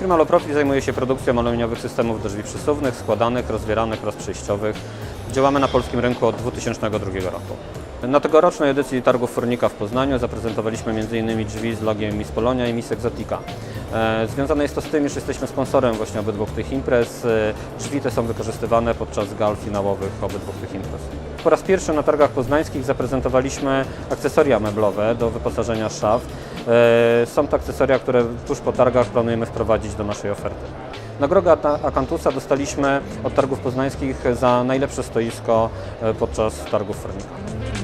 Firma Loprofi zajmuje się produkcją aluminiowych systemów do drzwi przesuwnych, składanych, rozwieranych oraz przejściowych. Działamy na polskim rynku od 2002 roku. Na tegorocznej edycji Targów Fornika w Poznaniu zaprezentowaliśmy m.in. drzwi z logiem Miss Polonia i Miss Exotica. E, Związane jest to z tym, iż jesteśmy sponsorem właśnie obydwu tych imprez. E, Drzwi te są wykorzystywane podczas gal finałowych obydwu tych imprez. Po raz pierwszy na targach poznańskich zaprezentowaliśmy akcesoria meblowe do wyposażenia szaf. E, Są to akcesoria, które tuż po targach planujemy wprowadzić do naszej oferty. Nagrodę Akantusa dostaliśmy od targów poznańskich za najlepsze stoisko e, podczas targów Fornika.